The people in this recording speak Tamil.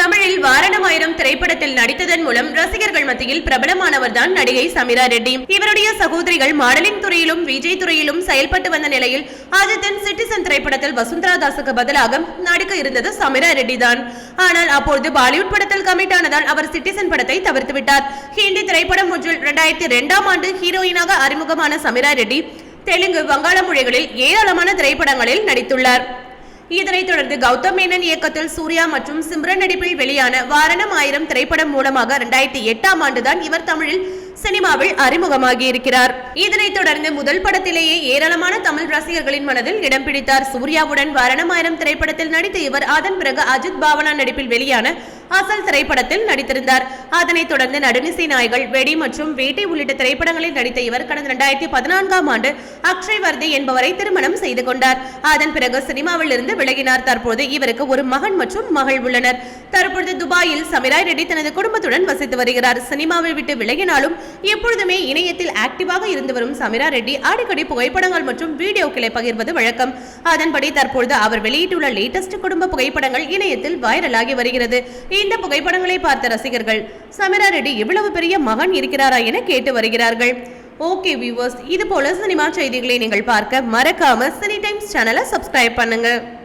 தமிழில் வாரணமாயிரம் திரைப்படத்தில் நடித்ததன் மூலம் ரசிகர்கள் மத்தியில் பிரபலமானவர் தான் நடிகை சமீரா ரெட்டி. இவருடைய சகோதரிகள் மாடலிங் துறையிலும் விஜய் துறையிலும் செயல்பட்டு வந்த நிலையில் அஜித்தின் சிட்டிசன் திரைப்படத்தில் வசுந்தரா தாஸுக்கு பதிலாக நடிக்க இருந்தது சமீரா ரெட்டி தான் ஆனால் அப்போது பாலிவுட் படத்தில் கமிட் ஆனதால் அவர் சிட்டிசன் படத்தை தவிர்த்து விட்டார். ஹிந்தி திரைப்படம் ஒன்றில் இரண்டாயிரத்தி இரண்டாம் ஆண்டு ஹீரோயினாக அறிமுகமான சமீரா ரெட்டி தெலுங்கு வங்காள மொழிகளில் ஏராளமான திரைப்படங்களில் நடித்துள்ளார். இதனைத் தொடர்ந்து கௌதம் மேனன் இயக்கத்தில் சூர்யா மற்றும் சிம்ரன் நடிப்பில் வெளியான வாரணம் ஆயிரம் திரைப்படம் மூலமாக இரண்டாயிரத்தி எட்டாம் ஆண்டுதான் இவர் தமிழில் சினிமாவில் அறிமுகமாகி இருக்கிறார் இதனைத் தொடர்ந்து முதல் படத்திலேயே ஏராளமான தமிழ் ரசிகர்களின் மனதில் இடம் பிடித்தார். சூர்யாவுடன் வாரணம் ஆயிரம் திரைப்படத்தில் நடித்த இவர் அதன் பிறகு அஜித் பாவனா நடிப்பில் வெளியான அசல் திரைப்படத்தில் நடித்திருந்தார். அதனைத் தொடர்ந்து நடுநிசை நாய்கள் வெடி மற்றும் வேட்டை உள்ளிட்ட திரைப்படங்களில் நடித்த இவர் கடந்த இரண்டாயிரத்தி பதினான்காம் ஆண்டு அக்ஷய் வர்தி என்பவரை திருமணம் செய்து கொண்டார். அதன் பிறகு சினிமாவில் இருந்து விலகினார். தற்போது இவருக்கு ஒரு மகன் மற்றும் மகள் உள்ளனர். தற்பொழுது துபாயில் சமிராய் ரெட்டி தனது குடும்பத்துடன் வசித்து வருகிறார். சினிமாவை விட்டு விலகினாலும் எப்பொழுதுமே இணையத்தில் ஆக்டிவாக இருந்து வரும் சமிரா ரெட்டி அடிக்கடி புகைப்படங்கள் மற்றும் வீடியோக்களை பகிர்வது வழக்கம். அதன்படி தற்பொழுது அவர் வெளியிட்டுள்ள லேட்டஸ்ட் குடும்ப புகைப்படங்கள் இணையத்தில் வைரலாகி வருகிறது. இந்த புகைப்படங்களை பார்த்த ரசிகர்கள் சமிரா ரெட்டி இவ்வளவு பெரிய மகன் இருக்கிறாரா என கேட்டு வருகிறார்கள். ஓகே வியூவர்ஸ் இது போல சினிமா செய்திகளை நீங்கள் பார்க்க மறக்காம சினி டைம்ஸ் சேனலை சப்ஸ்கிரைப் பண்ணுங்க.